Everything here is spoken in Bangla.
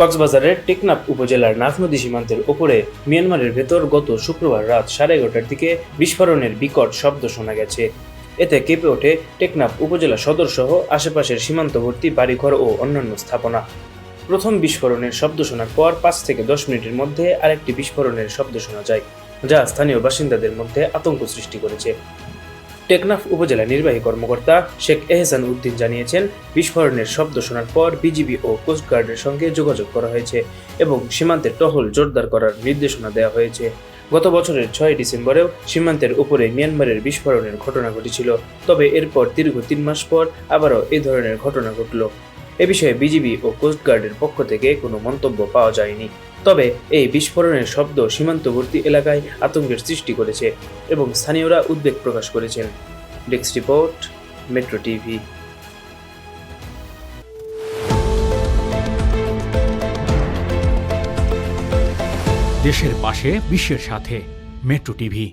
কক্সবাজারের টেকনাফ উপজেলার নাফ নদী সীমান্তের ওপরে মিয়ানমারের ভেতর গত শুক্রবার রাত সাড়ে এগারোটার দিকে বিস্ফোরণের বিকট শব্দ শোনা গেছে। এতে কেঁপে ওঠে টেকনাফ উপজেলা সদর সহ আশেপাশের সীমান্তবর্তী বাড়িঘর ও অন্যান্য স্থাপনা। প্রথম বিস্ফোরণের শব্দ শোনার পর পাঁচ থেকে দশ মিনিটের মধ্যে আরেকটি বিস্ফোরণের শব্দ শোনা যায়, যা স্থানীয় বাসিন্দাদের মধ্যে আতঙ্ক সৃষ্টি করেছে। টেকনাফ উপজেলা নির্বাহী কর্মকর্তা শেখ এহসান উদ্দিন জানিয়েছেন, বিস্ফোরণের শব্দ শোনার পর বিজিবি ও কোস্টগার্ডের সঙ্গে যোগাযোগ করা হয়েছে এবং সীমান্তে টহল জোরদার করার নির্দেশনা দেওয়া হয়েছে। গত বছরের ছয় ডিসেম্বরেও সীমান্তের উপরে মিয়ানমারের বিস্ফোরণের ঘটনা ঘটেছিল, তবে এরপর দীর্ঘ তিন মাস পর আবারও এ ধরনের ঘটনা ঘটল। এ বিষয়ে বিজিবি ও কোস্টগার্ডের পক্ষ থেকে কোনো মন্তব্য পাওয়া যায়নি। তবে এই বিস্ফোরণের শব্দ সীমান্তবর্তী এলাকায় আতঙ্কের সৃষ্টি করেছে এবং স্থানীয়রা উদ্বেগ প্রকাশ করেছেন। Desk report, metro TV. দেশের পাশে, বিশ্বের সাথে, মেট্রো টিভি।